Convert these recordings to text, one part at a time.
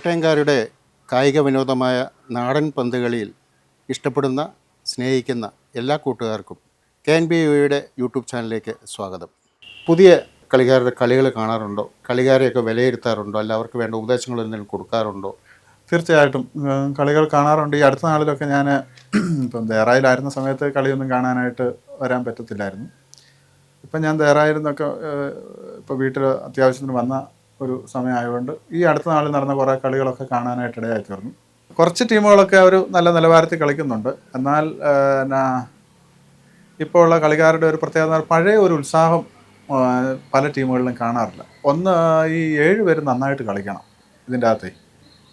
കോട്ടയംകാരുടെ കായിക വിനോദമായ നാടൻ പന്തുകളിയിൽ ഇഷ്ടപ്പെടുന്ന സ്നേഹിക്കുന്ന എല്ലാ കൂട്ടുകാർക്കും കെ എൻ ബി യുടെ യൂട്യൂബ് ചാനലിലേക്ക് സ്വാഗതം. പുതിയ കളിക്കാരുടെ കളികൾ കാണാറുണ്ടോ? കളിക്കാരെയൊക്കെ വിലയിരുത്താറുണ്ടോ? അല്ല അവർക്ക് വേണ്ട ഉപദേശങ്ങൾ എന്തെങ്കിലും കൊടുക്കാറുണ്ടോ? തീർച്ചയായിട്ടും. കളികൾ കാണാറുണ്ട്. ഈ അടുത്ത നാളിലൊക്കെ ഞാൻ ഇപ്പം ദേറായിലായിരുന്ന സമയത്ത് കളിയൊന്നും കാണാനായിട്ട് വരാൻ പറ്റത്തില്ലായിരുന്നു. ഇപ്പം ഞാൻ ദേറായിരുന്നൊക്കെ ഇപ്പോൾ വീട്ടിൽ അത്യാവശ്യത്തിന് വന്ന ഒരു സമയമായതുകൊണ്ട് ഈ അടുത്ത നാളിൽ നടന്ന കുറേ കളികളൊക്കെ കാണാനായിട്ട് ഇടയായി തീർന്നു കുറച്ച് ടീമുകളൊക്കെ ഒരു നല്ല നിലവാരത്തിൽ കളിക്കുന്നുണ്ട്. എന്നാൽ എന്നാ ഇപ്പോൾ ഉള്ള കളിക്കാരുടെ ഒരു പ്രത്യേകത പഴയ ഒരു ഉത്സാഹം പല ടീമുകളിലും കാണാറില്ല. ഒന്ന് ഈ ഏഴ് പേര് നന്നായിട്ട് കളിക്കണം ഇതിന്റെ അകത്ത്.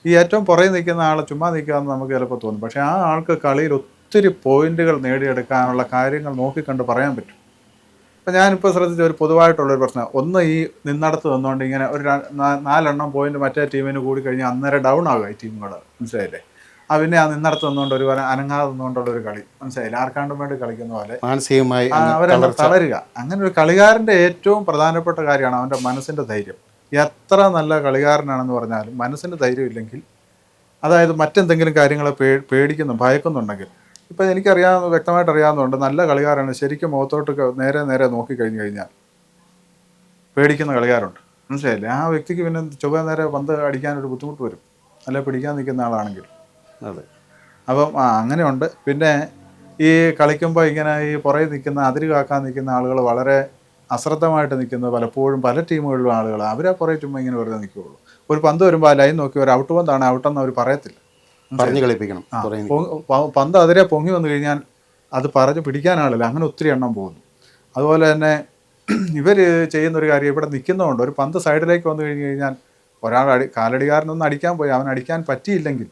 ഈ ഏറ്റവും പുറകെ നിൽക്കുന്ന ആൾ ചുമ്മാ നിൽക്കാമെന്ന് നമുക്ക് ചിലപ്പോൾ തോന്നും. പക്ഷേ ആ ആൾക്ക് കളിയിൽ ഒത്തിരി പോയിന്റുകൾ നേടിയെടുക്കാനുള്ള കാര്യങ്ങൾ നോക്കിക്കണ്ട് പറയാൻ പറ്റും. ഇപ്പം ഞാനിപ്പോൾ ശ്രദ്ധിച്ച ഒരു പൊതുവായിട്ടുള്ളൊരു പ്രശ്നം. ഒന്ന് ഈ നിന്നടത്ത് നിന്നുകൊണ്ട് ഇങ്ങനെ ഒരു നാലെണ്ണം പോയിന്റ് മറ്റേ ടീമിന് കൂടി കഴിഞ്ഞാൽ അന്നേരം ഡൗൺ ആകുക ഈ ടീമുകൾ മനസ്സിലായില്ലേ? ആ പിന്നെ ആ നിന്നടത്ത് നിന്നുകൊണ്ട് ഒരു അനങ്ങാതെ നിന്നുകൊണ്ടുള്ള ഒരു കളി. മനസ്സിലായില്ലേ? ആർക്കാണ്ടും വേണ്ടി കളിക്കുന്ന പോലെ. മാനസികമായി അവരെ തളരുക. അങ്ങനെ ഒരു കളികാരന്റെ ഏറ്റവും പ്രധാനപ്പെട്ട കാര്യമാണ് അവന്റെ മനസ്സിന്റെ ധൈര്യം. എത്ര നല്ല കളികാരനാണെന്ന് പറഞ്ഞാലും മനസ്സിന്റെ ധൈര്യം ഇല്ലെങ്കിൽ അതായത് മറ്റെന്തെങ്കിലും കാര്യങ്ങളെ പേ പേടിക്കുന്നു ഭയക്കുന്നുണ്ടെങ്കിൽ ഇപ്പം എനിക്കറിയാവുന്ന വ്യക്തമായിട്ട് അറിയാവുന്നതുകൊണ്ട് നല്ല കളിക്കാരാണ്. ശരിക്കും മുഖത്തോട്ട് നേരെ നേരെ നോക്കി കഴിഞ്ഞു കഴിഞ്ഞാൽ പേടിക്കുന്ന കളിക്കാരുണ്ട്. മനസ്സിലായില്ലേ? ആ വ്യക്തിക്ക് പിന്നെ ചൊവ്വ നേരെ പന്ത് അടിക്കാനൊരു ബുദ്ധിമുട്ട് വരും. അല്ലെ പിടിക്കാൻ നിൽക്കുന്ന ആളാണെങ്കിൽ. അതെ. അപ്പം ആ അങ്ങനെയുണ്ട്. പിന്നെ ഈ കളിക്കുമ്പോൾ ഇങ്ങനെ ഈ പുറകെ നിൽക്കുന്ന അതിര് കാക്കാൻ നിൽക്കുന്ന ആളുകൾ വളരെ അശ്രദ്ധമായിട്ട് നിൽക്കുന്നത് പലപ്പോഴും പല ടീമുകളിലും ആളുകൾ അവരെ പുറകെ ചുമ്മാ ഇങ്ങനെ വെറുതെ നിൽക്കുകയുള്ളൂ. ഒരു പന്ത് വരുമ്പോൾ ആ ലൈൻ നോക്കി ഒരു ഔട്ട് പന്താണ് ഔട്ടെന്ന് അവർ പറയത്തില്ല. പറഞ്ഞു കളിപ്പിക്കണം പന്ത് അതിരെ പൊങ്ങി വന്നു കഴിഞ്ഞാൽ അത് പറഞ്ഞ് പിടിക്കാനാളില്ല അങ്ങനെ ഒത്തിരി എണ്ണം പോകുന്നു. അതുപോലെ തന്നെ ഇവർ ചെയ്യുന്ന ഒരു കാര്യം ഇവിടെ നിൽക്കുന്നതുകൊണ്ട് ഒരു പന്ത് സൈഡിലേക്ക് വന്നു കഴിഞ്ഞ് കഴിഞ്ഞാൽ ഒരാൾ അടി കാലടികാരനൊന്ന് അടിക്കാൻ പോയി. അവൻ അടിക്കാൻ പറ്റിയില്ലെങ്കിൽ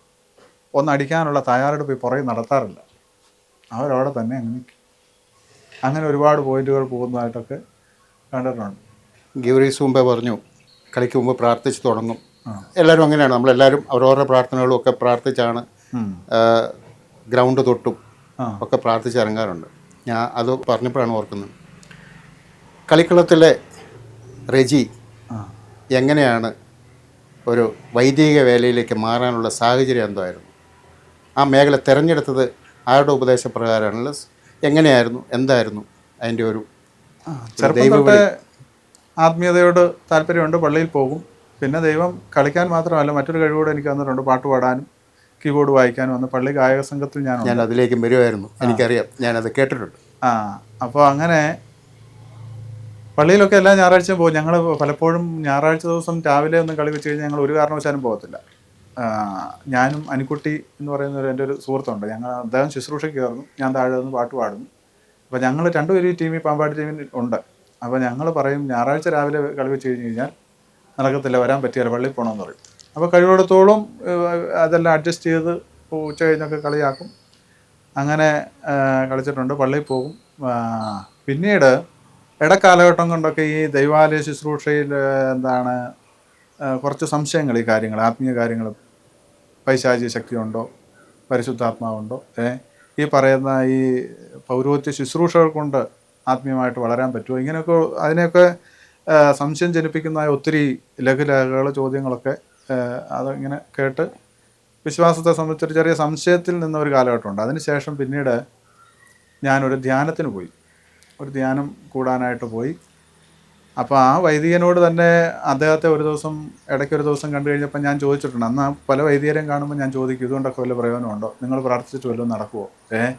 ഒന്ന് അടിക്കാനുള്ള തയ്യാറെടുപ്പ് ഈ പുറകെ നടത്താറില്ല. അവരവിടെ തന്നെ അങ്ങനെ അങ്ങനെ ഒരുപാട് പോയിന്റുകൾ പോകുന്നതായിട്ടൊക്കെ കണ്ടിട്ടുണ്ട്. ഗീവറീസ് മുമ്പേ പറഞ്ഞു കളിക്ക് മുമ്പ് പ്രാർത്ഥിച്ച് തുടങ്ങും. എല്ലാവരും അങ്ങനെയാണ്. നമ്മളെല്ലാവരും അവരവരുടെ പ്രാർത്ഥനകളും ഒക്കെ പ്രാർത്ഥിച്ചാണ് ഗ്രൗണ്ട് തൊട്ടും ഒക്കെ പ്രാർത്ഥിച്ച് ഇറങ്ങാറുണ്ട്. ഞാൻ അത് പറഞ്ഞപ്പോഴാണ് ഓർക്കുന്നത്. കളിക്കളത്തിലെ റെജി എങ്ങനെയാണ് ഒരു വൈദിക വേലയിലേക്ക് മാറാനുള്ള സാഹചര്യം എന്തായിരുന്നു ആ മേഖല തിരഞ്ഞെടുത്തത് ആരുടെ ഉപദേശപ്രകാരമാണല്ലോ എങ്ങനെയായിരുന്നു? എന്തായിരുന്നു അതിന്റെ ഒരു ആത്മീയതയോട് താല്പര്യമുണ്ട് പള്ളിയിൽ പോകും. പിന്നെ ദൈവം കളിക്കാൻ മാത്രമല്ല മറ്റൊരു കഴിവൂടെ എനിക്ക് തന്നിട്ടുണ്ട്. പാട്ട് പാടാനും കീബോർഡ് വായിക്കാനും വന്ന് പള്ളി ഗായക സംഘത്തിൽ ഞാൻ ഞാൻ അതിലേക്ക് വരുമായിരുന്നു എനിക്കറിയാം. ഞാനത് കേട്ടിട്ടുണ്ട്. ആ അപ്പോൾ അങ്ങനെ പള്ളിയിലൊക്കെ എല്ലാ ഞായറാഴ്ചയും പോകും. ഞങ്ങൾ പലപ്പോഴും ഞായറാഴ്ച ദിവസം രാവിലെ ഒന്ന് കളി വെച്ച് കഴിഞ്ഞാൽ ഞങ്ങൾ ഒരു കാരണവശാലും പോകത്തില്ല. ഞാനും അനിക്കുട്ടി എന്ന് പറയുന്ന ഒരു എന്റെ ഒരു സുഹൃത്തുണ്ട്. ഞങ്ങൾ അദ്ദേഹം ശുശ്രൂഷയ്ക്ക് കയറുന്നു. ഞാൻ താഴെ നിന്ന് പാട്ട് പാടുന്നു. അപ്പോൾ ഞങ്ങൾ രണ്ടുപേരും ഈ ടീമിൽ പാമ്പാടി ടീമിൽ ഉണ്ട്. അപ്പോൾ ഞങ്ങൾ പറയും ഞായറാഴ്ച രാവിലെ കളി വെച്ച് കഴിഞ്ഞ് കഴിഞ്ഞാൽ നടക്കത്തില്ല വരാൻ പറ്റിയാൽ പള്ളിയിൽ പോകണമെന്ന് പറയും. അപ്പോൾ കഴിവിടത്തോളം അതെല്ലാം അഡ്ജസ്റ്റ് ചെയ്ത് ഉച്ച കഴിഞ്ഞൊക്കെ കളിയാക്കും. അങ്ങനെ കളിച്ചിട്ടുണ്ട്. പള്ളിയിൽ പോകും. പിന്നീട് ഇടക്കാലഘട്ടം കൊണ്ടൊക്കെ ഈ ദൈവാലയ ശുശ്രൂഷയിൽ എന്താണ് കുറച്ച് സംശയങ്ങൾ ഈ കാര്യങ്ങൾ ആത്മീയ കാര്യങ്ങൾ പൈശാചിക ശക്തിയുണ്ടോ? പരിശുദ്ധാത്മാവുണ്ടോ? ഏ ഈ പറയുന്ന ഈ പൗരോഹിത്യ ശുശ്രൂഷകൾ കൊണ്ട് ആത്മീയമായിട്ട് വളരാൻ പറ്റുമോ? ഇങ്ങനെയൊക്കെ അതിനെയൊക്കെ സംശയം ജനിപ്പിക്കുന്ന ഒത്തിരി ലഘുലേഖകൾ ചോദ്യങ്ങളൊക്കെ അതിങ്ങനെ കേട്ട് വിശ്വാസത്തെ സംബന്ധിച്ചൊരു ചെറിയ സംശയത്തിൽ നിന്ന ഒരു കാലഘട്ടമുണ്ട് അതിനുശേഷം പിന്നീട് ഞാനൊരു ധ്യാനത്തിന് പോയി. ഒരു ധ്യാനം കൂടാനായിട്ട് പോയി. അപ്പോൾ ആ വൈദികനോട് തന്നെ അദ്ദേഹത്തെ ഒരു ദിവസം ഇടയ്ക്ക് ഒരു ദിവസം കണ്ടു കഴിഞ്ഞപ്പോൾ ഞാൻ ചോദിച്ചിട്ടുണ്ട് അന്ന് പല വൈദികരെയും കാണുമ്പോൾ ഞാൻ ചോദിക്കും ഇതുകൊണ്ടൊക്കെ വല്ല പ്രയോജനമുണ്ടോ? നിങ്ങൾ പ്രാർത്ഥിച്ചിട്ട് വല്ലതും നടക്കുമോ ഏ?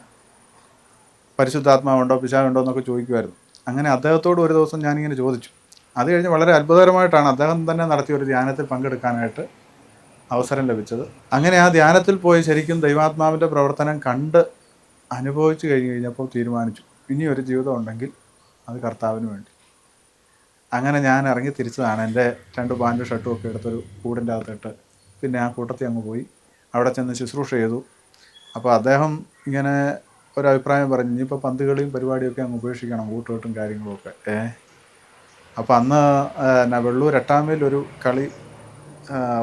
പരിശുദ്ധാത്മാവുണ്ടോ? പിശാവുണ്ടോ എന്നൊക്കെ ചോദിക്കുമായിരുന്നു അങ്ങനെ അദ്ദേഹത്തോട് ഒരു ദിവസം ഞാനിങ്ങനെ ചോദിച്ചു. അത് കഴിഞ്ഞ് വളരെ അത്ഭുതകരമായിട്ടാണ് അദ്ദേഹം തന്നെ നടത്തിയ ഒരു ധ്യാനത്തിൽ പങ്കെടുക്കാനായിട്ട് അവസരം ലഭിച്ചത്. അങ്ങനെ ആ ധ്യാനത്തിൽ പോയി ശരിക്കും ദൈവാത്മാവിന്റെ പ്രവർത്തനം കണ്ട് അനുഭവിച്ചു കഴിഞ്ഞ് കഴിഞ്ഞപ്പോൾ തീരുമാനിച്ചു. ഇനി ഒരു ജീവിതം ഉണ്ടെങ്കിൽ അത് കർത്താവിന് വേണ്ടി. അങ്ങനെ ഞാൻ ഇറങ്ങി തിരിച്ചതാണ്. എന്റെ രണ്ട് പാന്റും ഷർട്ടും ഒക്കെ എടുത്തൊരു കൂടിന്റെ അകത്തിട്ട് പിന്നെ ആ കൂട്ടത്തിൽ അങ്ങ് പോയി. അവിടെ ചെന്ന് ശുശ്രൂഷ ചെയ്തു. അപ്പോൾ അദ്ദേഹം ഇങ്ങനെ ഒരു അഭിപ്രായം പറഞ്ഞു ഇനിയിപ്പോൾ പന്തുകളിയും പരിപാടിയൊക്കെ അങ്ങ് ഉപേക്ഷിക്കണം കൂട്ടുകെട്ടും കാര്യങ്ങളും ഒക്കെ ഏ? അപ്പോൾ അന്ന് എന്നാ വെള്ളൂർ എട്ടാമയിൽ ഒരു കളി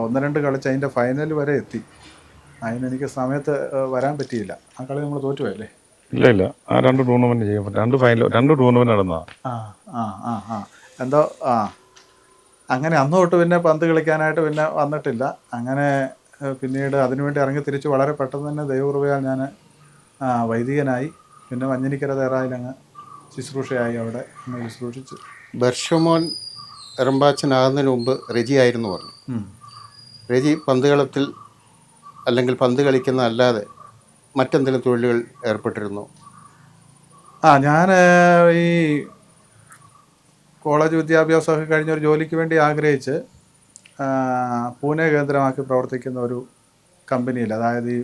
ഒന്ന് രണ്ട് കളിച്ച് അതിന്റെ ഫൈനൽ വരെ എത്തി. അതിനെനിക്ക് സമയത്ത് വരാൻ പറ്റിയില്ല. ആ കളി നമ്മൾ തോറ്റുപോയല്ലേ? ഇല്ല ഇല്ല. ആ രണ്ട് ടൂർണമെന്റ് ചെയ്യാൻ രണ്ട് ഫൈനൽ രണ്ട് ടൂർണമെന്റ് നടന്നതാ. ആ ആ ആ ആ. എന്തോ ആ. അങ്ങനെ അന്ന് തൊട്ട് പിന്നെ പന്ത് കളിക്കാനായിട്ട് പിന്നെ വന്നിട്ടില്ല. അങ്ങനെ പിന്നീട് അതിനുവേണ്ടി ഇറങ്ങി തിരിച്ച് വളരെ പെട്ടെന്ന് തന്നെ ദൈവകൃപയാൽ ഞാൻ വൈദികനായി. പിന്നെ മഞ്ഞനിക്കര തേറായിൽ അങ്ങ് ശുശ്രൂഷയായി അവിടെ അങ്ങ് ശുശ്രൂഷിച്ചു ബർഷമോൻ എറമ്പാച്ചനാകുന്നതിന് മുമ്പ് റെജി ആയിരുന്നു പറഞ്ഞു. റെജി രജി പന്ത് കളത്തിൽ അല്ലെങ്കിൽ പന്ത് കളിക്കുന്ന അല്ലാതെ മറ്റെന്തെങ്കിലും തൊഴിലുകൾ ഏർപ്പെട്ടിരുന്നു? ആ ഞാൻ ഈ കോളേജ് വിദ്യാഭ്യാസമൊക്കെ കഴിഞ്ഞ ഒരു ജോലിക്ക് വേണ്ടി ആഗ്രഹിച്ച് പൂനെ കേന്ദ്രമാക്കി പ്രവർത്തിക്കുന്ന ഒരു കമ്പനിയിൽ അതായത് ഈ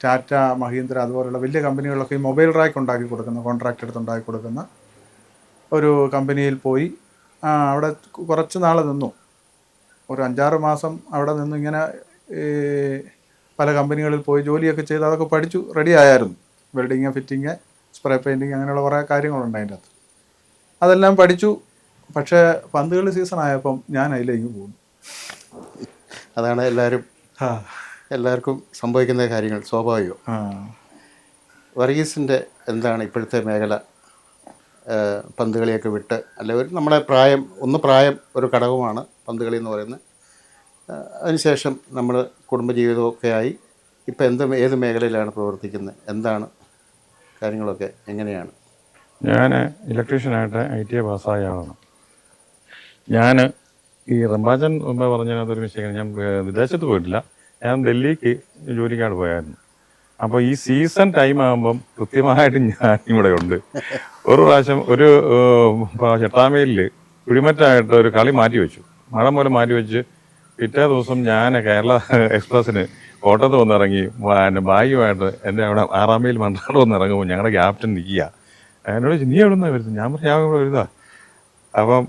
ടാറ്റ മഹീന്ദ്ര അതുപോലുള്ള വലിയ കമ്പനികളിലൊക്കെ ഈ മൊബൈൽ റാക്ക് ഉണ്ടാക്കി കൊടുക്കുന്ന കോൺട്രാക്ട് എടുത്ത് ഉണ്ടാക്കി കൊടുക്കുന്ന ഒരു കമ്പനിയിൽ പോയി. അവിടെ കുറച്ച് നാൾ നിന്നു. ഒരു അഞ്ചാറ് മാസം അവിടെ നിന്ന് ഇങ്ങനെ പല കമ്പനികളിൽ പോയി ജോലിയൊക്കെ ചെയ്ത് അതൊക്കെ പഠിച്ചു റെഡി ആയായിരുന്നു. വെൽഡിങ് ഫിറ്റിങ് സ്പ്രേ പെയിന്റിങ് അങ്ങനെയുള്ള കുറേ കാര്യങ്ങളുണ്ട് അതിന്റെ അകത്ത്. അതെല്ലാം പഠിച്ചു. പക്ഷേ പന്തുകളി സീസൺ ആയപ്പം ഞാൻ അതിലേക്ക് പോകുന്നു. അതാണ് എല്ലാവരും എല്ലാവർക്കും സംഭവിക്കുന്ന കാര്യങ്ങൾ സ്വാഭാവികം. വർഗീസിന്റെ എന്താണ് ഇപ്പോഴത്തെ മേഖല? പന്ത് കളിയൊക്കെ വിട്ട് ഒരു നമ്മുടെ പ്രായം ഒന്ന് പ്രായം ഒരു ഘടകമാണ് പന്ത് കളി എന്ന് പറയുന്നത്. അതിനുശേഷം നമ്മൾ കുടുംബജീവിതമൊക്കെ ആയി ഇപ്പം എന്ത് ഏത് മേഖലയിലാണ് പ്രവർത്തിക്കുന്നത്? എന്താണ്? കാര്യങ്ങളൊക്കെ എങ്ങനെയാണ്? ഞാൻ ഇലക്ട്രീഷ്യനായിട്ട് ഐ ടി ഐ പാസ്സായ ആളാണ്. ഞാൻ ഈ റംബാജൻ പറഞ്ഞതിനകത്തൊരു മിസ്റ്റേക്കാണ്. ഞാൻ വിദേശത്ത് പോയിട്ടില്ല. ഞാൻ ഡൽഹിക്ക് ജോലിക്കാണ് പോയായിരുന്നു. അപ്പോൾ ഈ സീസൺ ടൈം ആകുമ്പം കൃത്യമായിട്ട് ഞാൻ ഇവിടെ ഉണ്ട്. ഒരു പ്രാവശ്യം ഒരു ചെട്ടാമയിലിൽ കുഴിമറ്റായിട്ട് ഒരു കളി മാറ്റി വെച്ചു. മഴ മൂലം മാറ്റി വെച്ച് പിറ്റേ ദിവസം ഞാൻ കേരള എക്സ്പ്രസ്സിന് കോട്ടയത്ത് വന്നിറങ്ങി എന്റെ ഭാഗ്യമായിട്ട് എന്റെ അവിടെ ആറാം മൈൽ മൺറാട് വന്ന് ഇറങ്ങുമ്പോൾ ഞങ്ങളുടെ ക്യാപ്റ്റൻ നിൽക്കുക എന്നോട് നീ എവിടെ വരുന്നത് ഞാൻ പറഞ്ഞു ഞാൻ ഇവിടെ വരുതാ അപ്പം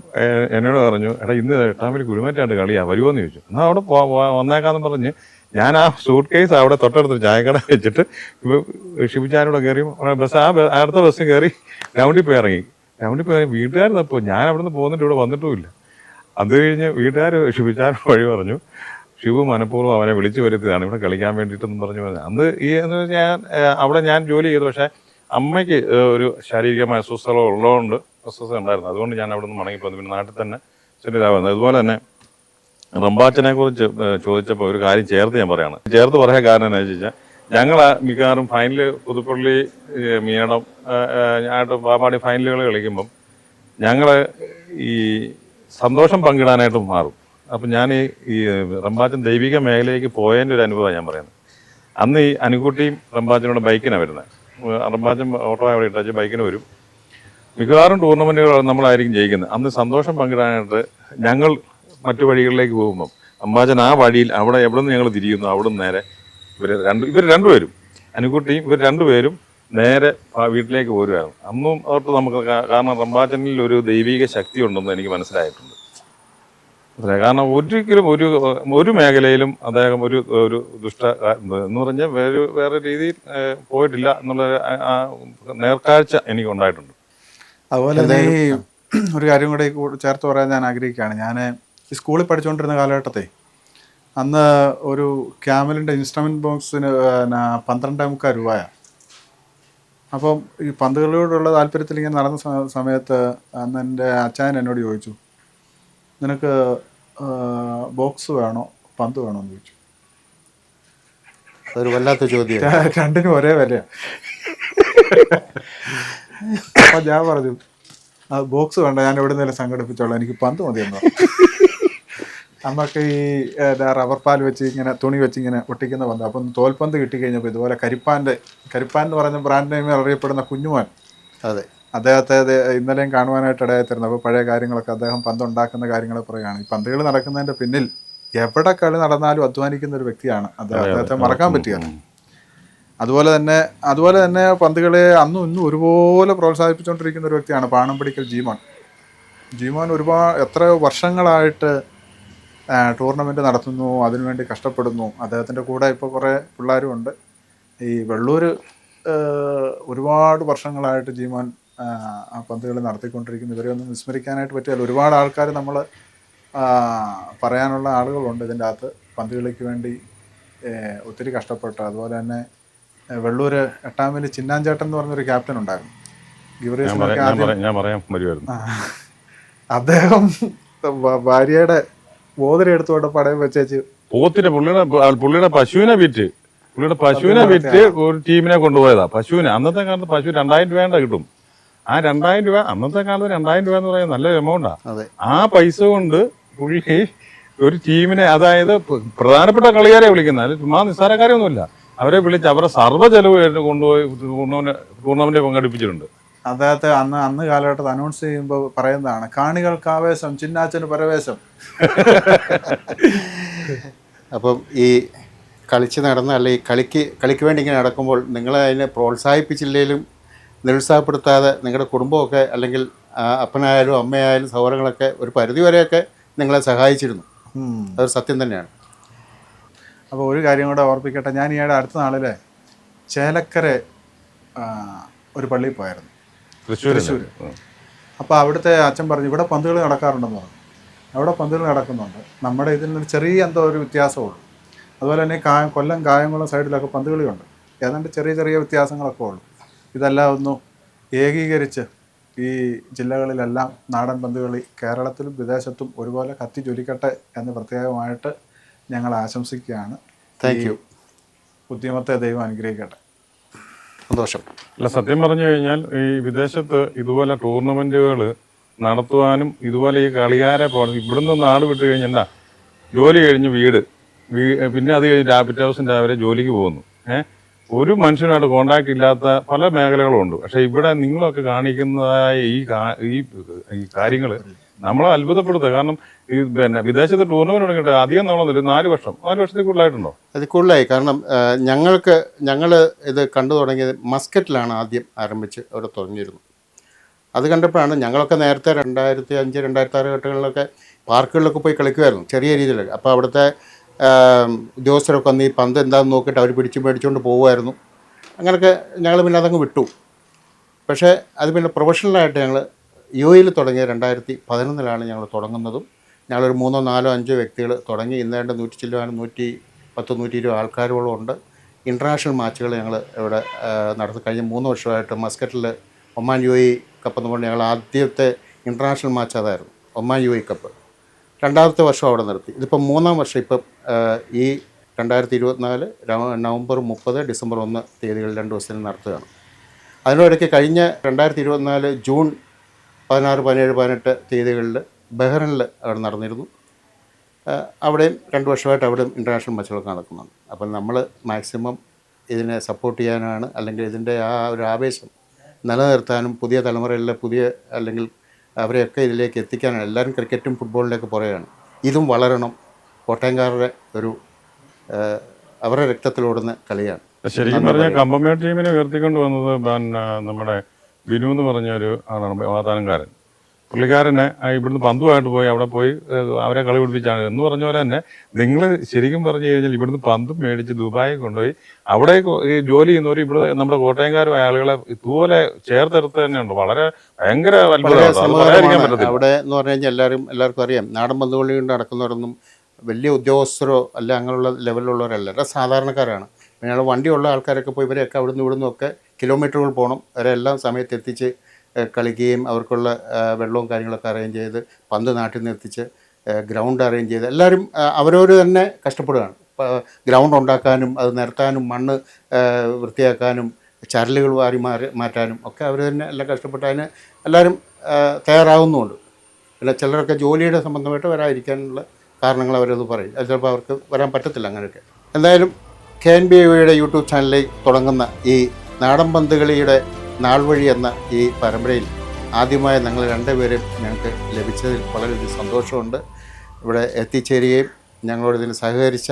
എന്നോട് പറഞ്ഞു എടാ ഇന്ന് എട്ടാമൽ കുഴിമറ്റായിട്ട് കളിയാ വരുമോന്ന് ചോദിച്ചു. എന്നാൽ അവിടെ വന്നേക്കാന്ന് പറഞ്ഞ് ഞാൻ ആ സൂട്ട് കേസ് അവിടെ തൊട്ടടുത്ത് ചായക്കട വെച്ചിട്ട് ഷിബിച്ചാനോട് കയറി ബസ് ആ അടുത്ത ബസ് കയറി ഗ്രൗണ്ടിൽ പോയി ഇറങ്ങി. ഗ്രൗണ്ടിൽ പോയി വീട്ടുകാർ തപ്പോ? ഞാൻ അവിടെ നിന്ന് പോകുന്നിട്ട് ഇവിടെ വന്നിട്ടുമില്ല. അത് കഴിഞ്ഞ് വീട്ടുകാർ ഷിബിച്ചാൻ വഴി പറഞ്ഞു ഷിബു മനഃപൂർവം അവനെ വിളിച്ചു വരുത്തിയതാണ് ഇവിടെ കളിക്കാൻ വേണ്ടിയിട്ടെന്ന് പറഞ്ഞു അന്ന് ഈ എന്ന് ഞാൻ അവിടെ ഞാൻ ജോലി ചെയ്തു പക്ഷേ അമ്മയ്ക്ക് ഒരു ശാരീരികമായ അസ്വസ്ഥത ഉള്ളതുകൊണ്ട് അസ്വസ്ഥത ഉണ്ടായിരുന്നു. അതുകൊണ്ട് ഞാൻ അവിടെ നിന്ന് മടങ്ങിപ്പോന്നു. പിന്നെ നാട്ടിൽ തന്നെ ശരിയാവുന്നത് അതുപോലെ തന്നെ റംബാച്ചനെ കുറിച്ച് ചോദിച്ചപ്പോൾ ഒരു കാര്യം ചേർത്ത് ഞാൻ പറയാണ്. ചേർത്ത് പറയാൻ കാരണം എന്താ വെച്ചാൽ ഞങ്ങൾ മിക്കവാറും ഫൈനൽ പുതുപ്പള്ളി മീണം ആയിട്ട് പാമ്പാടി ഫൈനലുകൾ കളിക്കുമ്പം ഞങ്ങൾ ഈ സന്തോഷം പങ്കിടാനായിട്ട് മാറും. അപ്പം ഞാൻ ഈ റംബാച്ചൻ ദൈവിക മേഖലയിലേക്ക് പോയതിന്റെ ഒരു അനുഭവമാണ് ഞാൻ പറയുന്നത്. അന്ന് ഈ അനുകുട്ടിയും റംബാച്ചനോട് ബൈക്കിനാണ് വരുന്നത്. റംബാച്ചൻ ഓട്ടോ അവിടെ ഇട്ടാച്ച് ബൈക്കിന് വരും. മിക്കവാറും ടൂർണമെന്റുകൾ നമ്മളായിരിക്കും ജയിക്കുന്നത്. അന്ന് സന്തോഷം പങ്കിടാനായിട്ട് ഞങ്ങൾ മറ്റു വഴികളിലേക്ക് പോകുമ്പം അമ്പാച്ചൻ ആ വഴിയിൽ അവിടെ എവിടെ നിന്ന് ഞങ്ങൾ തിരിയുന്നു? അവിടെ നിന്ന് നേരെ ഇവർ രണ്ട് ഇവർ രണ്ടുപേരും അനുക്കുട്ടിയും ഇവർ രണ്ടുപേരും നേരെ ആ വീട്ടിലേക്ക് പോരുമായിരുന്നു അന്നും അവർക്ക് നമുക്ക് കാരണം റംബാച്ചനിൽ ഒരു ദൈവിക ശക്തി ഉണ്ടെന്ന് എനിക്ക് മനസ്സിലായിട്ടുണ്ട്. അതെ, കാരണം ഒരിക്കലും ഒരു ഒരു മേഖലയിലും അദ്ദേഹം ഒരു ഒരു ദുഷ്ട എന്ന് പറഞ്ഞാൽ വേറെ വേറെ രീതിയിൽ പോയിട്ടില്ല എന്നുള്ള നേർക്കാഴ്ച എനിക്ക് ഉണ്ടായിട്ടുണ്ട് അതുപോലെ ഈ ഒരു കാര്യം കൂടെ ചേർത്ത് പറയാൻ ഞാൻ ആഗ്രഹിക്കുകയാണ്. ഞാൻ ഈ സ്കൂളിൽ പഠിച്ചുകൊണ്ടിരുന്ന കാലഘട്ടത്തെ അന്ന് ഒരു ക്യാമലിന്റെ ഇൻസ്ട്രുമെന്റ് ബോക്സിന് പന്ത്രണ്ടേ മുക്കാൽ രൂപയാണ് അപ്പം ഈ പന്തുകളോടുള്ള താല്പര്യത്തിൽ ഇങ്ങനെ നടന്ന സമയത്ത് അന്ന് എന്റെ അച്ചായൻ എന്നോട് ചോദിച്ചു നിനക്ക് ബോക്സ് വേണോ പന്ത് വേണോ എന്ന് ചോദിച്ചു. അതൊരു വല്ലാത്ത ചോദ്യം രണ്ടിനും ഒരേ വിലയാണ് അപ്പം ഞാൻ പറഞ്ഞു ആ ബോക്സ് വേണ്ട ഞാൻ എവിടെ നിന്നെങ്കിലും സംഘടിപ്പിച്ചോളാം എനിക്ക് പന്ത് മതി എന്ന് പറഞ്ഞു. നമുക്ക് ഈ എന്താ റബ്ബർ പാൽ വെച്ച് ഇങ്ങനെ തുണി വെച്ച് ഇങ്ങനെ ഒട്ടിക്കുന്ന പന്ത്. അപ്പം തോൽപ്പന്ത് കിട്ടിക്കഴിഞ്ഞപ്പോൾ ഇതുപോലെ കരിപ്പാന്റെ കരിപ്പാൻ എന്ന് പറഞ്ഞ ബ്രാൻഡ് നെയിമിൽ അറിയപ്പെടുന്ന കുഞ്ഞുമാൻ. അതെ. അദ്ദേഹത്തെ ഇന്നലെയും കാണുവാനായിട്ട് ഇടയായിത്തരുന്നു അപ്പോൾ പഴയ കാര്യങ്ങളൊക്കെ അദ്ദേഹം പന്ത് ഉണ്ടാക്കുന്ന കാര്യങ്ങൾ പറയുകയാണ്. ഈ പന്തുകൾ നടക്കുന്നതിന്റെ പിന്നിൽ എവിടെ കളി നടന്നാലും അധ്വാനിക്കുന്ന ഒരു വ്യക്തിയാണ് അദ്ദേഹം അദ്ദേഹത്തെ മറക്കാൻ പറ്റുകയാണ് അതുപോലെ തന്നെ അതുപോലെ തന്നെ പന്തുകളെ അന്നും ഇന്നും ഒരുപോലെ പ്രോത്സാഹിപ്പിച്ചുകൊണ്ടിരിക്കുന്ന ഒരു വ്യക്തിയാണ് പാണംപിടിക്കൽ ജീമോൻ. ജീമോൻ ഒരുപാട് എത്ര വർഷങ്ങളായിട്ട് ടൂർണമെന്റ് നടത്തുന്നു അതിനുവേണ്ടി കഷ്ടപ്പെടുന്നു. അദ്ദേഹത്തിന്റെ കൂടെ ഇപ്പോൾ കുറേ പിള്ളേരും ഉണ്ട് ഈ വെള്ളൂർ ഒരുപാട് വർഷങ്ങളായിട്ട് ജീമോൻ പന്തുകൾ നടത്തിക്കൊണ്ടിരിക്കുന്നു. ഇവരെ ഒന്നും വിസ്മരിക്കാനായിട്ട് പറ്റിയാൽ ഒരുപാട് ആൾക്കാർ നമ്മൾ പറയാനുള്ള ആളുകളുണ്ട് ഇതിന്റെ അകത്ത്. പന്തുകളിക്ക് വേണ്ടി ഒത്തിരി കഷ്ടപ്പെട്ടു. അതുപോലെ തന്നെ വെള്ളൂർ എട്ടാമിൽ ചിന്നാഞ്ചേട്ടൻ എന്ന് പറഞ്ഞൊരു ക്യാപ്റ്റൻ ഉണ്ടായിരുന്നു. ഗിവറീസിനൊക്കെ ആദ്യം അദ്ദേഹം ഭാര്യയുടെ എടുത്തുകൊണ്ട് പടയം വെച്ചേച്ച് പോത്തിന്റെ പുള്ളിയുടെ പുള്ളിയുടെ പശുവിനെ വിറ്റ് പുള്ളിയുടെ പശുവിനെ വിറ്റ് ഒരു ടീമിനെ കൊണ്ടുപോയതാ പശുവിനെ അന്നത്തെ കാലത്ത് പശു രണ്ടായിരം രൂപേണ്ട കിട്ടും ആ രണ്ടായിരം രൂപ അന്നത്തെ കാലത്ത് രണ്ടായിരം രൂപ എന്ന് പറയുന്നത് നല്ല എമൗണ്ടാ ആ പൈസ കൊണ്ട് പുള്ളി ഒരു ടീമിനെ അതായത് പ്ര- പ്രധാനപ്പെട്ട കളിക്കാരെ വിളിക്കുന്നത് അതിൽ ചുമ്മാ നിസ്സാരക്കാരൊന്നുമില്ല അവരെ വിളിച്ച് അവരുടെ സർവ ചെലവ് കൊണ്ടുപോയി ടൂർണമെന്റ് ടൂർണമെന്റ് പങ്കെടുപ്പിച്ചിട്ടുണ്ട് അദ്ദേഹത്തെ അന്ന് അന്ന് കാലഘട്ടത്തിൽ അനൗൺസ് ചെയ്യുമ്പോൾ പറയുന്നതാണ് കാണികൾക്ക് ആവേശം ചിന്നാച്ചന് പരവേശം. അപ്പം ഈ കളിച്ച് നടന്ന അല്ലെങ്കിൽ കളിക്ക് കളിക്ക് വേണ്ടി ഇങ്ങനെ നടക്കുമ്പോൾ നിങ്ങളെ അതിനെ പ്രോത്സാഹിപ്പിച്ചില്ലെങ്കിലും നിരുത്സാഹപ്പെടുത്താതെ നിങ്ങളുടെ കുടുംബമൊക്കെ അല്ലെങ്കിൽ അപ്പനായാലും അമ്മയായാലും സഹോദരങ്ങളൊക്കെ ഒരു പരിധി വരെയൊക്കെ നിങ്ങളെ സഹായിച്ചിരുന്നു. അതൊരു സത്യം തന്നെയാണ്. അപ്പോൾ ഒരു കാര്യം കൂടെ ഓർപ്പിക്കട്ടെ. ഞാൻ ഈയിടെ അടുത്ത നാളിൽ ചേലക്കര ഒരു പള്ളിയിൽ പോയായിരുന്നു. തൃശ്ശൂർ. അപ്പോൾ അവിടുത്തെ അച്ഛൻ പറഞ്ഞു ഇവിടെ പന്തുകൾ നടക്കാറുണ്ടെന്ന് പറഞ്ഞു. അവിടെ പന്തുകൾ നടക്കുന്നുണ്ട്. നമ്മുടെ ഇതിൽ നിന്ന് ചെറിയ എന്തോ ഒരു വ്യത്യാസമുള്ളൂ. അതുപോലെ തന്നെ കാ കൊല്ലം കായംകുളം സൈഡിലൊക്കെ പന്തുകളിയുണ്ട്. ഏതാണ്ട് ചെറിയ ചെറിയ വ്യത്യാസങ്ങളൊക്കെ ഉള്ളൂ. ഇതെല്ലാം ഒന്ന് ഏകീകരിച്ച് ഈ ജില്ലകളിലെല്ലാം നാടൻ പന്തുകളി കേരളത്തിലും വിദേശത്തും ഒരുപോലെ കത്തി ജ്വലിക്കട്ടെ എന്ന് പ്രത്യേകമായിട്ട് ഞങ്ങൾ ആശംസിക്കുകയാണ്. താങ്ക് യു ഉദ്യമത്തെ ദൈവം അനുഗ്രഹിക്കട്ടെ. സന്തോഷം. അല്ല സത്യം പറഞ്ഞു കഴിഞ്ഞാൽ ഈ വിദേശത്ത് ഇതുപോലെ ടൂർണമെന്റുകൾ നടത്തുവാനും ഇതുപോലെ ഈ കളിക്കാരെ പോകണം ഇവിടുന്ന് നാട് വിട്ട് കഴിഞ്ഞാൽ ജോലി കഴിഞ്ഞ് വീട്. പിന്നെ അത് കഴിഞ്ഞ് രാ- പിറ്റേ ദിവസം രാവിലെ ജോലിക്ക് പോകുന്നു. ഏഹ് ഒരു മനുഷ്യനായിട്ട് കോണ്ടാക്ട് ഇല്ലാത്ത പല മേഖലകളും ഉണ്ട്. പക്ഷെ ഇവിടെ നിങ്ങളൊക്കെ കാണിക്കുന്നതായ ഈ ഈ കാര്യങ്ങൾ നമ്മളെ അത്ഭുതപ്പെടുത്തുക. കാരണം ഈ പിന്നെ വിദേശത്ത് ടൂർണമെന്റ് തുടങ്ങിയിട്ട് അധികം നാളൊന്നുമില്ല. നാല് വർഷം. നാല് വർഷത്തിൽ കൂടുതലായിട്ടുണ്ടോ? അത് കൂടുതലായി. കാരണം ഞങ്ങൾക്ക് ഞങ്ങൾ ഇത് കണ്ടു തുടങ്ങിയത് മസ്കറ്റിലാണ് ആദ്യം ആരംഭിച്ച് അവിടെ തുടങ്ങിയിരുന്നു അത് കണ്ടപ്പോഴാണ് ഞങ്ങളൊക്കെ നേരത്തെ രണ്ടായിരത്തി അഞ്ച് രണ്ടായിരത്തി ആറ് ഘട്ടങ്ങളിലൊക്കെ പാർക്കുകളിലൊക്കെ പോയി കളിക്കുമായിരുന്നു ചെറിയ രീതിയിലൊക്കെ അപ്പോൾ അവിടുത്തെ ഉദ്യോഗസ്ഥരൊക്കെ വന്ന് ഈ പന്ത് എന്താണെന്ന് നോക്കിയിട്ട് അവർ പിടിച്ച് മേടിച്ചുകൊണ്ട് പോകുമായിരുന്നു അങ്ങനെയൊക്കെ ഞങ്ങൾ പിന്നെ അതങ്ങ് വിട്ടു. പക്ഷേ അത് പിന്നെ പ്രൊഫഷണലായിട്ട് ഞങ്ങൾ യു എയിൽ തുടങ്ങിയ രണ്ടായിരത്തി പതിനൊന്നിലാണ് ഞങ്ങൾ തുടങ്ങുന്നതും. ഞങ്ങളൊരു മൂന്നോ നാലോ അഞ്ചോ വ്യക്തികൾ തുടങ്ങി. ഇന്നേണ്ട നൂറ്റി ചില്ലുവാനും നൂറ്റി പത്ത് നൂറ്റി ഇരുപത് ആൾക്കാരോളം ഉണ്ട്. ഇന്റർനാഷണൽ മാച്ചുകൾ ഞങ്ങൾ ഇവിടെ നടത്തി. കഴിഞ്ഞ മൂന്ന് വർഷമായിട്ട് മസ്കറ്റിൽ ഒമാൻ യു എ കപ്പ് എന്ന് പറഞ്ഞാൽ ഞങ്ങൾ ആദ്യത്തെ ഇന്റർനാഷണൽ മാച്ച് അതായിരുന്നു ഒമാൻ യു എ കപ്പ്. രണ്ടാമത്തെ വർഷം അവിടെ നിർത്തി. ഇതിപ്പം മൂന്നാം വർഷം ഇപ്പം ഈ രണ്ടായിരത്തി ഇരുപത്തിനാല് നവംബർ മുപ്പത് ഡിസംബർ ഒന്ന് തീയതികളിൽ രണ്ട് ദിവസത്തിന് നടത്തുകയാണ്. അതിനിടയ്ക്ക് കഴിഞ്ഞ രണ്ടായിരത്തി ഇരുപത്തിനാല് ജൂൺ പതിനാറ് പതിനേഴ് പതിനെട്ട് തീയതികളിൽ ബഹ്റിനിൽ അവിടെ നടന്നിരുന്നു. അവിടെയും രണ്ട് വർഷമായിട്ട് അവിടെയും ഇന്റർനാഷണൽ മത്സരമൊക്കെ നടക്കുന്നുണ്ട്. അപ്പം നമ്മൾ മാക്സിമം ഇതിനെ സപ്പോർട്ട് ചെയ്യാനാണ് അല്ലെങ്കിൽ ഇതിന്റെ ആ ഒരു ആവേശം നിലനിർത്താനും പുതിയ തലമുറയിലെ പുതിയ അല്ലെങ്കിൽ അവരെയൊക്കെ ഇതിലേക്ക് എത്തിക്കാനാണ്. എല്ലാവരും ക്രിക്കറ്റും ഫുട്ബോളിലേക്ക് പുറകെയാണ്. ഇതും വളരണം. കോട്ടയംകാരുടെ ഒരു അവരുടെ രക്തത്തിലോടുന്ന കളിയാണ്. ശരിക്കും പറഞ്ഞാൽ കമ്പമേട് ടീമിനെ ഉയർത്തിക്കൊണ്ട് വന്നത് നമ്മുടെ ബിനു എന്ന് പറഞ്ഞ ഒരു ആളാണ് വാതാനംകാരൻ പുള്ളിക്കാരനെ ഇവിടുന്ന് പന്തുമായിട്ട് പോയി അവിടെ പോയി അവരെ കളി പിടിപ്പിച്ചാണ്. എന്ന് പറഞ്ഞ പോലെ തന്നെ നിങ്ങൾ ശരിക്കും പറഞ്ഞു കഴിഞ്ഞാൽ ഇവിടുന്ന് പന്തും മേടിച്ച് ദുബായി കൊണ്ടുപോയി അവിടെ ഈ ജോലി ചെയ്യുന്നവർ ഇവിടെ നമ്മുടെ കോട്ടയംകാരുമായ ആളുകളെ ഇതുപോലെ ചേർത്തെടുത്ത് തന്നെയുണ്ട്. വളരെ ഭയങ്കര അവിടെ എന്ന് പറഞ്ഞു കഴിഞ്ഞാൽ എല്ലാവരും എല്ലാവർക്കും അറിയാം. നാടൻ പന്തുകളി കൊണ്ട് നടക്കുന്നവരൊന്നും വലിയ ഉദ്യോഗസ്ഥരോ അല്ല അങ്ങനെയുള്ള ലെവലിലുള്ളവരല്ല സാധാരണക്കാരാണ്. പിന്നെ വണ്ടിയുള്ള ആൾക്കാരൊക്കെ പോയി ഇവരെയൊക്കെ അവിടുന്ന് ഇവിടുന്ന് ഒക്കെ കിലോമീറ്ററുകൾ പോകണം. അവരെ എല്ലാം സമയത്ത് എത്തിച്ച് കളിക്കുകയും അവർക്കുള്ള വെള്ളവും കാര്യങ്ങളൊക്കെ അറേഞ്ച് ചെയ്ത് പന്ത് നാട്ടിൽ നിന്ന് എത്തിച്ച് ഗ്രൗണ്ട് അറേഞ്ച് ചെയ്ത് എല്ലാവരും അവരവർ തന്നെ കഷ്ടപ്പെടുകയാണ്. ഗ്രൗണ്ട് ഉണ്ടാക്കാനും അത് നിരത്താനും മണ്ണ് വൃത്തിയാക്കാനും ചരലുകൾ വാരി മാറി മാറ്റാനും ഒക്കെ അവർ തന്നെ എല്ലാം കഷ്ടപ്പെട്ട് അതിന് എല്ലാവരും തയ്യാറാവുന്നുമുണ്ട് പിന്നെ ചിലരൊക്കെ ജോലിയുടെ സംബന്ധമായിട്ട് വരാതിരിക്കാനുള്ള കാരണങ്ങൾ അവരത് പറയും. അത് ചിലപ്പോൾ അവർക്ക് വരാൻ പറ്റത്തില്ല അങ്ങനെയൊക്കെ. എന്തായാലും കെ എൻ ബി യുടെ യൂട്യൂബ് ചാനലിൽ തുടങ്ങുന്ന ഈ നാടൻ പന്തുകളിയുടെ നാൾ വഴി എന്ന ഈ പരമ്പരയിൽ ആദ്യമായി ഞങ്ങൾ രണ്ടുപേരും ഞങ്ങൾക്ക് ലഭിച്ചതിൽ വളരെയധികം സന്തോഷമുണ്ട്. ഇവിടെ എത്തിച്ചേരുകയും ഞങ്ങളോട് ഇതിന് സഹകരിച്ച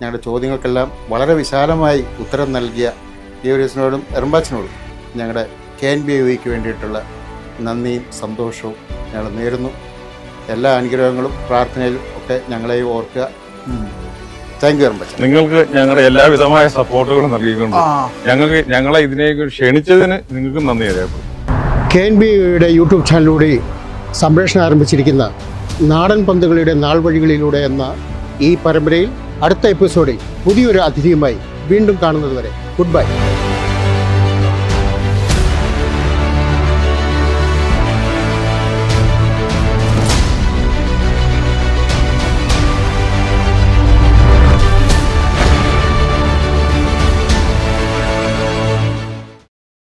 ഞങ്ങളുടെ ചോദ്യങ്ങൾക്കെല്ലാം വളരെ വിശാലമായി ഉത്തരം നൽകിയ ഡിയോരിസിനോടും എറമ്പാച്ചിനോടും ഞങ്ങളുടെ കെ എൻ ബി യുക്ക് വേണ്ടിയിട്ടുള്ള നന്ദിയും സന്തോഷവും ഞങ്ങൾ നേരുന്നു. എല്ലാ അനുഗ്രഹങ്ങളും പ്രാർത്ഥനയിലും ഒക്കെ ഞങ്ങളെയും ഓർക്കുക. താങ്ക് യു നിങ്ങൾക്ക് ഞങ്ങളുടെ എല്ലാവിധമായ സപ്പോർട്ടുകളും നൽകിയിട്ടുണ്ട്. ഞങ്ങൾക്ക് ഞങ്ങളെ ഇതിനേക്ക് ക്ഷണിച്ചതിന് നിങ്ങൾക്ക് നന്ദി അറിയാം കെ എൻ ബി യുടെ യൂട്യൂബ് ചാനലിലൂടെ സംപ്രേഷണം ആരംഭിച്ചിരിക്കുന്ന നാടൻ പന്തുകളുടെ നാൾ വഴികളിലൂടെ എന്ന ഈ പരമ്പരയിൽ അടുത്ത എപ്പിസോഡിൽ പുതിയൊരു അതിഥിയുമായി വീണ്ടും കാണുന്നതുവരെ ഗുഡ് ബൈ.